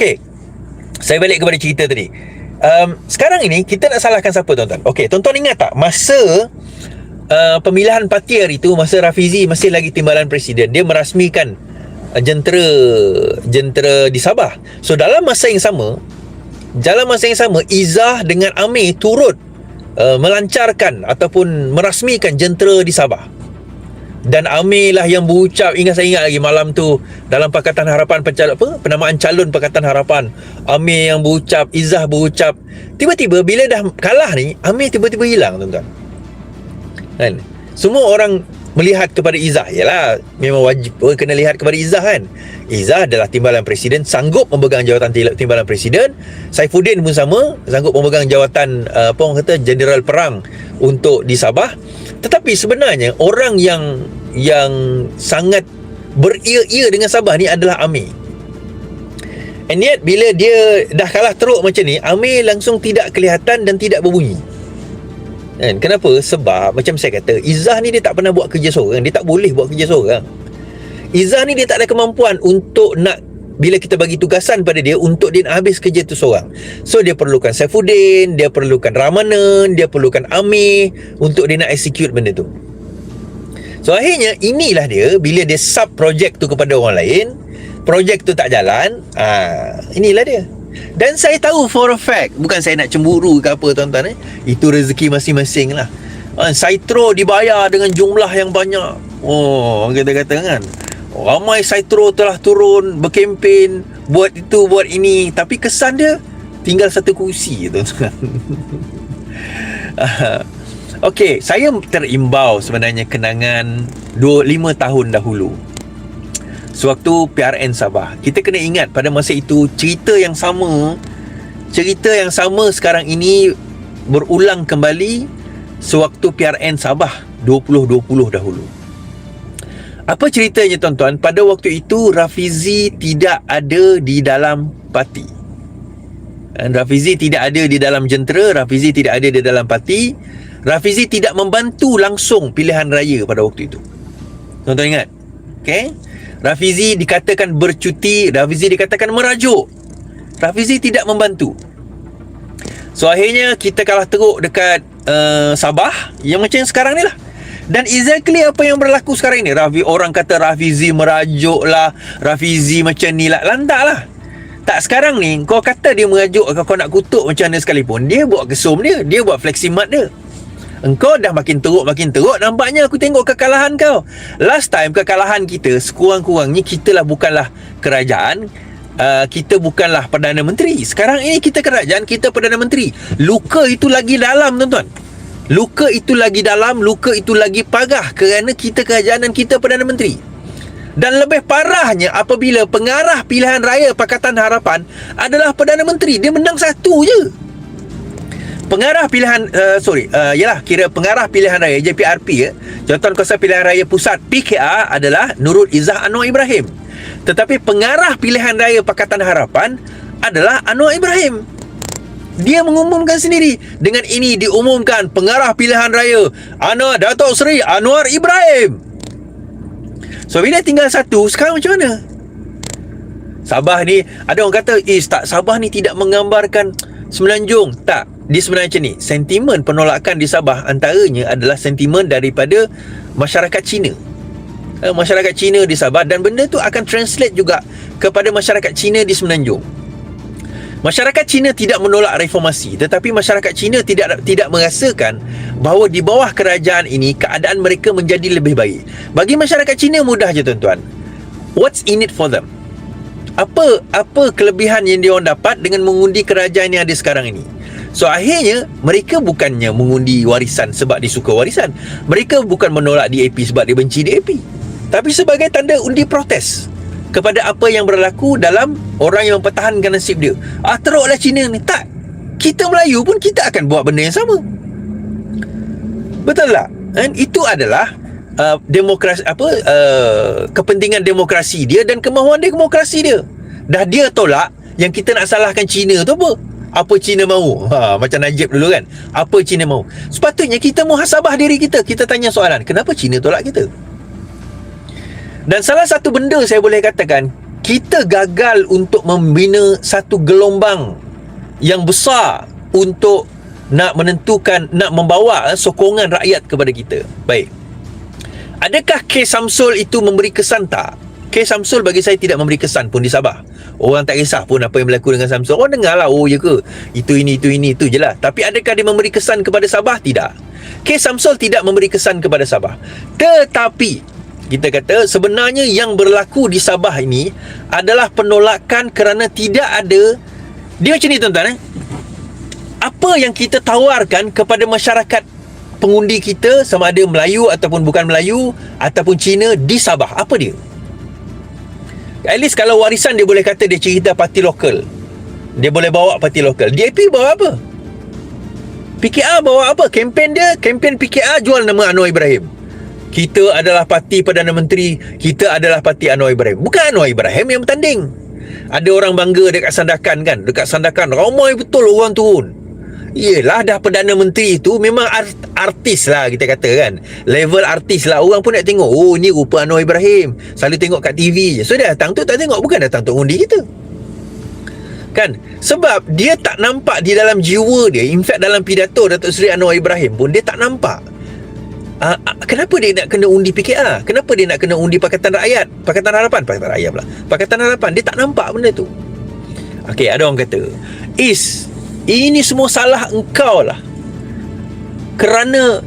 Okey. Saya balik kepada cerita tadi. Um, sekarang ini kita nak salahkan siapa tuan-tuan? Okey, tuan-tuan ingat tak masa uh, pemilihan parti hari itu masa Rafizi masih lagi timbalan presiden, dia merasmikan uh, jentera jentera di Sabah. So dalam masa yang sama, dalam masa yang sama Izzah dengan Amir turut uh, melancarkan ataupun merasmikan jentera di Sabah dan Amir lah yang berucap. Ingat saya ingat lagi malam tu dalam Pakatan Harapan pencal apa? Penamaan calon Pakatan Harapan. Amir yang berucap Izzah berucap tiba-tiba bila dah kalah ni Amir tiba-tiba hilang tuan-tuan. Kan? Semua orang melihat kepada Izzah. Yalah memang wajib kena lihat kepada Izzah kan? Izzah adalah timbalan presiden sanggup memegang jawatan timbalan presiden. Saifuddin pun sama sanggup memegang jawatan uh, apa orang kata general perang untuk di Sabah tetapi sebenarnya orang yang yang sangat beria-ia dengan Sabah ni adalah Amir. And yet bila dia dah kalah teruk macam ni, Amir langsung tidak kelihatan dan tidak berbunyi. Kan? Kenapa? Sebab macam saya kata, Izzah ni dia tak pernah buat kerja seorang, dia tak boleh buat kerja seorang. Izzah ni dia tak ada kemampuan untuk nak bila kita bagi tugasan pada dia untuk dia nak habis kerja tu seorang. So dia perlukan Saifuddin, dia perlukan Ramanan, dia perlukan Amir untuk dia nak execute benda tu. So akhirnya inilah dia bila dia sub projek tu kepada orang lain, projek tu tak jalan, ah inilah dia. Dan saya tahu for a fact, bukan saya nak cemburu ke apa tuan-tuan eh. Itu rezeki masing-masing lah. Ah, Saitro dibayar dengan jumlah yang banyak. Oh, kita kata kan. Ramai Saitro telah turun berkempen buat itu buat ini tapi kesan dia tinggal satu kursi tuan-tuan. Okey, saya terimbau sebenarnya kenangan 25 tahun dahulu. Sewaktu PRN Sabah. Kita kena ingat pada masa itu cerita yang sama cerita yang sama sekarang ini berulang kembali sewaktu PRN Sabah 2020 dahulu. Apa ceritanya tuan-tuan? Pada waktu itu Rafizi tidak ada di dalam parti. Rafizi tidak ada di dalam jentera, Rafizi tidak ada di dalam parti. Rafizi tidak membantu langsung pilihan raya pada waktu itu. Tuan-tuan ingat? Okey. Rafizi dikatakan bercuti, Rafizi dikatakan merajuk. Rafizi tidak membantu. So akhirnya kita kalah teruk dekat uh, Sabah yang macam sekarang ni lah. Dan exactly apa yang berlaku sekarang ni Rafi Orang kata Rafizi merajuk lah Rafizi macam ni lah Lantak lah. Tak sekarang ni Kau kata dia merajuk Kau nak kutuk macam mana sekalipun Dia buat kesum dia Dia buat fleximat dia. Engkau dah makin teruk makin teruk Nampaknya aku tengok kekalahan kau. Last time kekalahan kita Sekurang-kurangnya Kita lah bukanlah kerajaan Uh, kita bukanlah Perdana Menteri. Sekarang ini kita kerajaan Kita Perdana Menteri. Luka itu lagi dalam tuan-tuan Luka itu lagi dalam, luka itu lagi parah kerana kita kerajaan dan kita Perdana Menteri. Dan lebih parahnya apabila pengarah pilihan raya Pakatan Harapan adalah Perdana Menteri. Dia menang satu je. Pengarah pilihan, uh, sorry, uh, yalah, kira pengarah pilihan raya JPRP ya. Jawatan Kuasa Pilihan Raya Pusat PKR adalah Nurul Izzah Anwar Ibrahim. Tetapi pengarah pilihan raya Pakatan Harapan adalah Anwar Ibrahim. Dia mengumumkan sendiri. Dengan ini diumumkan Pengarah pilihan raya Anwar Datuk Seri Anwar Ibrahim. So bila tinggal satu Sekarang macam mana? Sabah ni Ada orang kata Is tak Sabah ni tidak menggambarkan Semenanjung. Tak Dia sebenarnya macam ni. Sentimen penolakan di Sabah Antaranya adalah sentimen daripada Masyarakat Cina. Eh, Masyarakat Cina di Sabah. Dan benda tu akan translate juga Kepada masyarakat Cina di Semenanjung Masyarakat Cina tidak menolak reformasi tetapi masyarakat Cina tidak tidak merasakan bahawa di bawah kerajaan ini keadaan mereka menjadi lebih baik. Bagi masyarakat Cina mudah je tuan-tuan. What's in it for them? Apa apa kelebihan yang dia orang dapat dengan mengundi kerajaan yang ada sekarang ini? So akhirnya mereka bukannya mengundi warisan sebab dia suka warisan. Mereka bukan menolak DAP sebab dia benci DAP. Tapi sebagai tanda undi protes kepada apa yang berlaku dalam orang yang mempertahankan nasib dia. Ah teruklah Cina ni. Tak. Kita Melayu pun kita akan buat benda yang sama. Betul tak? Dan itu adalah uh, demokrasi apa uh, kepentingan demokrasi dia dan kemahuan demokrasi dia. Dah dia tolak yang kita nak salahkan Cina tu apa? Apa Cina mahu? Ha, macam Najib dulu kan. Apa Cina mahu? Sepatutnya kita muhasabah diri kita. Kita tanya soalan, kenapa Cina tolak kita? Dan salah satu benda saya boleh katakan kita gagal untuk membina satu gelombang yang besar untuk nak menentukan nak membawa eh, sokongan rakyat kepada kita. Baik. Adakah K Samsul itu memberi kesan tak? K Samsul bagi saya tidak memberi kesan pun di Sabah. Orang tak kisah pun apa yang berlaku dengan Samsul. Orang dengarlah oh ya ke? Itu ini itu ini itu jelah. Tapi adakah dia memberi kesan kepada Sabah? Tidak. K Samsul tidak memberi kesan kepada Sabah. Tetapi kita kata sebenarnya yang berlaku di Sabah ini adalah penolakan kerana tidak ada dia macam ni tuan-tuan eh? Apa yang kita tawarkan kepada masyarakat pengundi kita sama ada Melayu ataupun bukan Melayu ataupun Cina di Sabah apa dia? At least kalau warisan dia boleh kata dia cerita parti lokal. Dia boleh bawa parti lokal. DAP bawa apa? PKR bawa apa? Kempen dia kempen PKR jual nama Anwar Ibrahim kita adalah parti Perdana Menteri kita adalah parti Anwar Ibrahim. Bukan Anwar Ibrahim yang bertanding. Ada orang bangga dekat Sandakan kan? Dekat Sandakan ramai betul orang turun. Yelah dah Perdana Menteri tu Memang art, artis lah kita kata kan? Level artis lah Orang pun nak tengok Oh ni rupa Anwar Ibrahim. Selalu tengok kat TV je. So dia datang tu tak tengok Bukan datang untuk undi kita. Kan? Sebab dia tak nampak Di dalam jiwa dia. In fact dalam pidato Datuk Seri Anwar Ibrahim pun Dia tak nampak uh, Kenapa dia nak kena undi PKR Kenapa dia nak kena undi Pakatan Rakyat? Pakatan Harapan? Pakatan Rakyat pula. Pakatan Harapan Dia tak nampak benda tu. Okay ada orang kata Is ini semua salah engkau lah. Kerana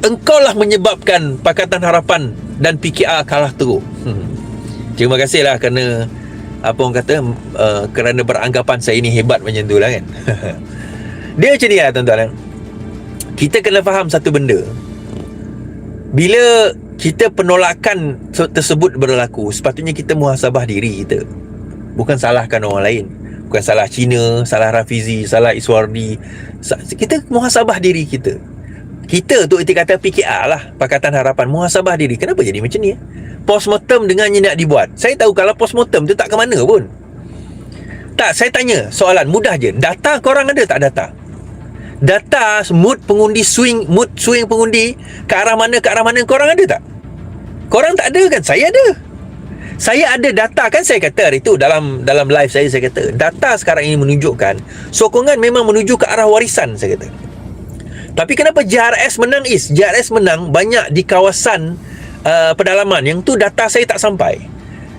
Engkau lah menyebabkan Pakatan Harapan Dan PKR kalah teruk. Hmm. Terima kasih lah kerana Apa orang kata uh, Kerana beranggapan saya ini hebat macam tu lah kan. Dia macam ni lah tuan-tuan eh. Kita kena faham satu benda Bila kita penolakan tersebut berlaku Sepatutnya kita muhasabah diri kita. Bukan salahkan orang lain. Bukan salah Cina Salah Rafizi Salah Iswardi. Kita muhasabah diri kita. Kita tu itu kata PKR lah Pakatan Harapan. Muhasabah diri. Kenapa jadi macam ni eh? Postmortem dengannya nak dibuat. Saya tahu kalau postmortem tu tak ke mana pun. Tak saya tanya Soalan mudah je. Data korang ada tak data Data mood pengundi swing Mood swing pengundi Ke arah mana ke arah mana Korang ada tak Korang tak ada kan Saya ada saya ada data kan saya kata hari tu dalam dalam live saya saya kata data sekarang ini menunjukkan sokongan memang menuju ke arah warisan saya kata. Tapi kenapa JRS menang is? JRS menang banyak di kawasan uh, pedalaman yang tu data saya tak sampai.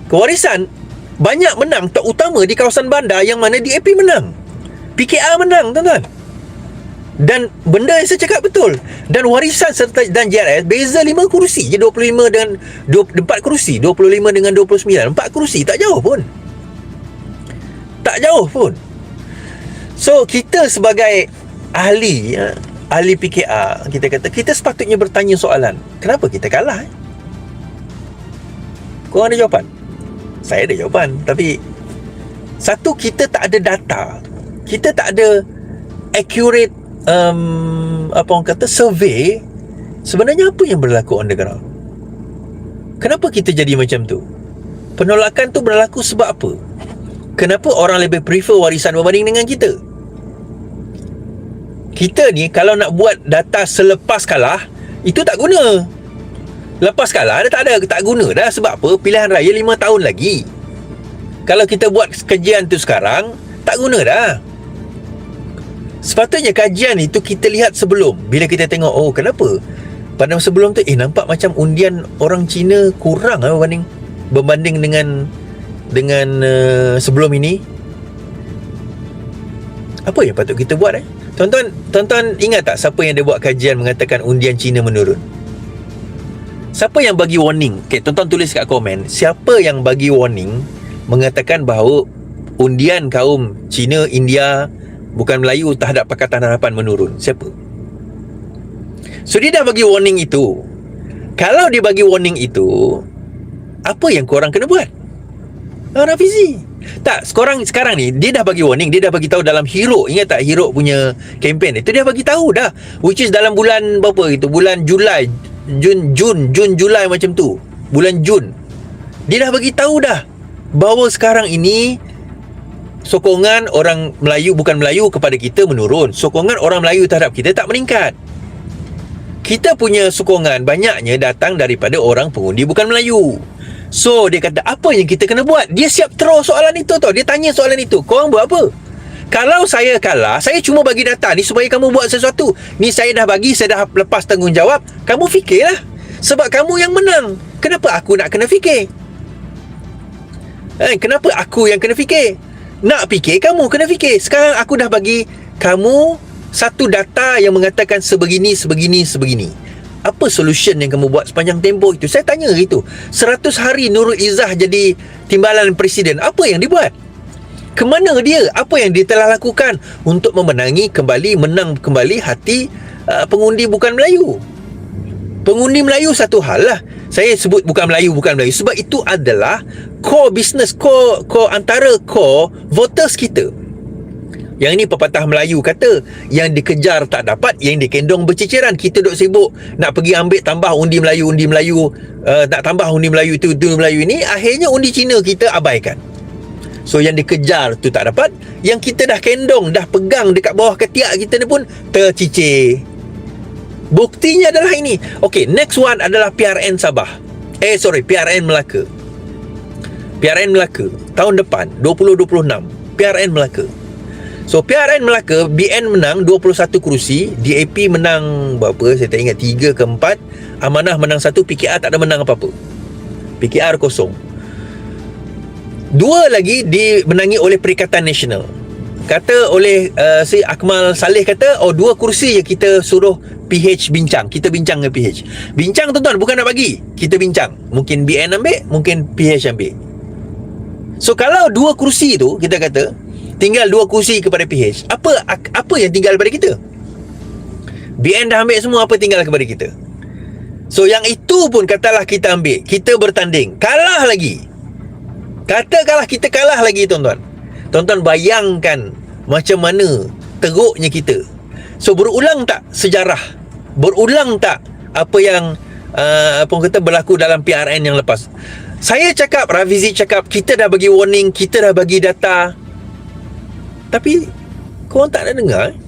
Kewarisan banyak menang terutama di kawasan bandar yang mana DAP menang. PKR menang tuan-tuan. Dan benda yang saya cakap betul Dan warisan serta dan JRS Beza 5 kerusi je 25 dengan 4 kerusi 25 dengan 29 4 kerusi tak jauh pun Tak jauh pun So kita sebagai ahli ya, Ahli PKR Kita kata Kita sepatutnya bertanya soalan Kenapa kita kalah eh? Korang ada jawapan? Saya ada jawapan Tapi Satu kita tak ada data Kita tak ada Accurate um, apa orang kata survey sebenarnya apa yang berlaku on the ground kenapa kita jadi macam tu? Penolakan tu berlaku sebab apa? Kenapa orang lebih prefer warisan berbanding dengan kita? Kita ni kalau nak buat data selepas kalah itu tak guna. Lepas kalah dia tak ada tak guna dah. Sebab apa? Pilihan raya 5 tahun lagi. Kalau kita buat kajian tu sekarang tak guna dah Sepatutnya kajian itu kita lihat sebelum. Bila kita tengok Oh kenapa? Pada sebelum tu Eh nampak macam undian orang Cina Kurang lah berbanding Berbanding dengan Dengan uh, sebelum ini. Apa yang patut kita buat eh? Tuan-tuan Tuan-tuan ingat tak Siapa yang dia buat kajian Mengatakan undian Cina menurun? Siapa yang bagi warning? Okay, Tuan-tuan tulis kat komen. Siapa yang bagi warning Mengatakan bahawa Undian kaum Cina, India bukan Melayu terhadap Pakatan Harapan menurun. Siapa? So dia dah bagi warning itu. Kalau dia bagi warning itu, apa yang korang kena buat? Ah, Rafizi. Tak, sekarang sekarang ni dia dah bagi warning, dia dah bagi tahu dalam Hero. Ingat tak Hero punya kempen itu dia bagi tahu dah. Which is dalam bulan berapa itu? Bulan Julai, Jun Jun, Jun Julai macam tu. Bulan Jun. Dia dah bagi tahu dah bahawa sekarang ini sokongan orang Melayu bukan Melayu kepada kita menurun. Sokongan orang Melayu terhadap kita tak meningkat. Kita punya sokongan banyaknya datang daripada orang pengundi bukan Melayu. So dia kata apa yang kita kena buat? Dia siap throw soalan itu tau. Dia tanya soalan itu. Korang buat apa? Kalau saya kalah Saya cuma bagi data ni Supaya kamu buat sesuatu. Ni saya dah bagi Saya dah lepas tanggungjawab. Kamu fikirlah. Sebab kamu yang menang. Kenapa aku nak kena fikir? Eh, Kenapa aku yang kena fikir Nak fikir kamu kena fikir Sekarang aku dah bagi Kamu Satu data yang mengatakan Sebegini, sebegini, sebegini apa solution yang kamu buat sepanjang tempoh itu? Saya tanya itu. 100 hari Nurul Izzah jadi timbalan presiden. Apa yang dibuat? Kemana dia? Apa yang dia telah lakukan untuk memenangi kembali, menang kembali hati uh, pengundi bukan Melayu? Pengundi Melayu satu hal lah. Saya sebut bukan Melayu, bukan Melayu. Sebab itu adalah core business, core, core antara core voters kita. Yang ini pepatah Melayu kata Yang dikejar tak dapat Yang dikendong berceceran Kita duk sibuk Nak pergi ambil tambah undi Melayu Undi Melayu uh, Nak tambah undi Melayu itu Undi Melayu ini Akhirnya undi Cina kita abaikan So yang dikejar tu tak dapat Yang kita dah kendong Dah pegang dekat bawah ketiak kita ni pun Tercicir Buktinya adalah ini. Okay next one adalah PRN Sabah. Eh sorry PRN Melaka. PRN Melaka Tahun depan 2026 PRN Melaka. So PRN Melaka BN menang 21 kerusi DAP menang berapa? Saya tak ingat 3 ke 4 Amanah menang 1 PKR tak ada menang apa-apa. PKR kosong. Dua lagi dimenangi oleh Perikatan Nasional Kata oleh uh, si Akmal Saleh kata Oh dua kursi yang kita suruh PH bincang. Kita bincang dengan PH Bincang tuan-tuan bukan nak bagi. Kita bincang. Mungkin BN ambil Mungkin PH ambil. So kalau dua kursi tu Kita kata tinggal dua kursi kepada PH apa apa yang tinggal kepada kita? BN dah ambil semua apa tinggal kepada kita? So yang itu pun katalah kita ambil. Kita bertanding. Kalah lagi. Katakanlah kita kalah lagi tuan-tuan. Tuan-tuan bayangkan macam mana teruknya kita? So berulang tak sejarah? Berulang tak apa yang uh, apa kata berlaku dalam PRN yang lepas? Saya cakap Rafizi cakap kita dah bagi warning kita dah bagi data. Tapi korang tak nak dengar eh?